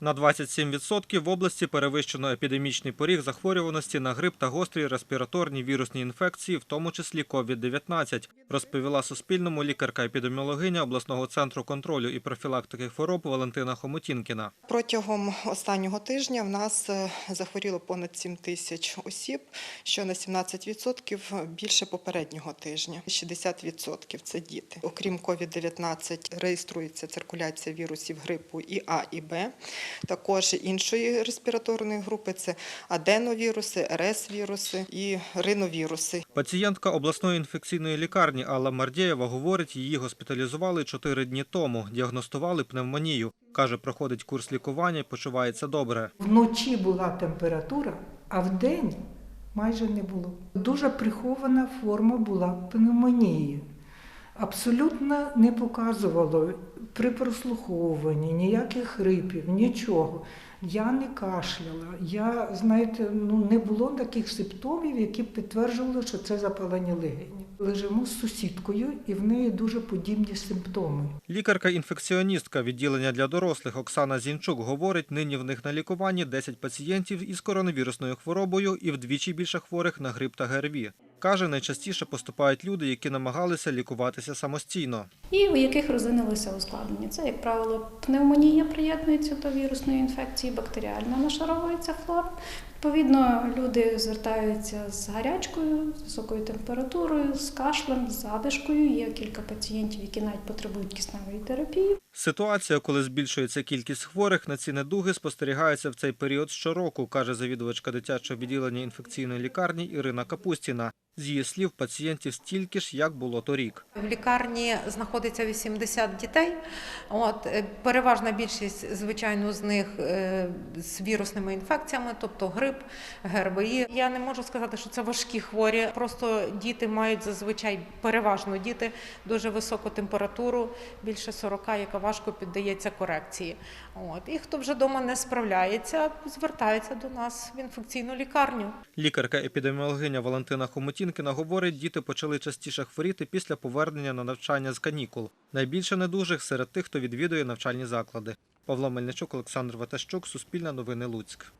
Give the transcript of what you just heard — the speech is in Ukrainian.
На 27% в області перевищено епідемічний поріг захворюваності на грип та гострі респіраторні вірусні інфекції, в тому числі COVID-19, розповіла Суспільному лікарка-епідеміологиня обласного центру контролю і профілактики хвороб Валентина Хомотінкіна. Протягом останнього тижня в нас е, захворіло понад 7 тисяч осіб, що на 17% більше попереднього тижня. 60% – це діти. Окрім COVID-19 реєструється циркуляція вірусів грипу і А, і Б. Також іншої респіраторної групи це аденовіруси, РС-віруси і риновіруси. Пацієнтка обласної інфекційної лікарні Алла Мардєєва говорить, її госпіталізували чотири дні тому, діагностували пневмонію. Каже, проходить курс лікування і почувається добре. Вночі була температура, а вдень майже не було. Дуже прихована форма була пневмонії. Абсолютно не показувало при прослуховуванні ніяких хрипів, нічого. Я не кашляла. Я, знаєте, ну не було таких симптомів, які б підтверджували, що це запалення легенів. Лежимо з сусідкою, і в неї дуже подібні симптоми. Лікарка-інфекціоністка відділення для дорослих Оксана Зінчук говорить, нині в них на лікуванні 10 пацієнтів із коронавірусною хворобою і вдвічі більше хворих на грип та ГРВІ. Каже, найчастіше поступають люди, які намагалися лікуватися самостійно. і у яких розвинулися ускладнення. Це, як правило, пневмонія приєднується до вірусної інфекції, бактеріальна нашаровується флора. Відповідно, люди звертаються з гарячкою, з високою температурою, з кашлем, з задишкою. Є кілька пацієнтів, які навіть потребують кисневої терапії. Ситуація, коли збільшується кількість хворих на ці недуги, спостерігається в цей період щороку, каже завідувачка дитячого відділення інфекційної лікарні Ірина Капустіна. З її слів, пацієнтів стільки ж, як було торік. В лікарні знаходиться 80 дітей. От е, переважна більшість, звичайно, з них е, з вірусними інфекціями, тобто грип, ГРВІ. Я не можу сказати, що це важкі хворі. Просто діти мають зазвичай переважно діти дуже високу температуру, більше 40, яка важко піддається корекції. От і хто вже вдома не справляється, звертається до нас в інфекційну лікарню. Лікарка-епідеміологиня Валентина Хомотінкіна говорить, діти почали частіше хворіти після повернення на навчання з канікул. Найбільше недужих серед тих, хто відвідує навчальні заклади. Павло Мельничук, Олександр Ватащук, Суспільне новини Луцьк.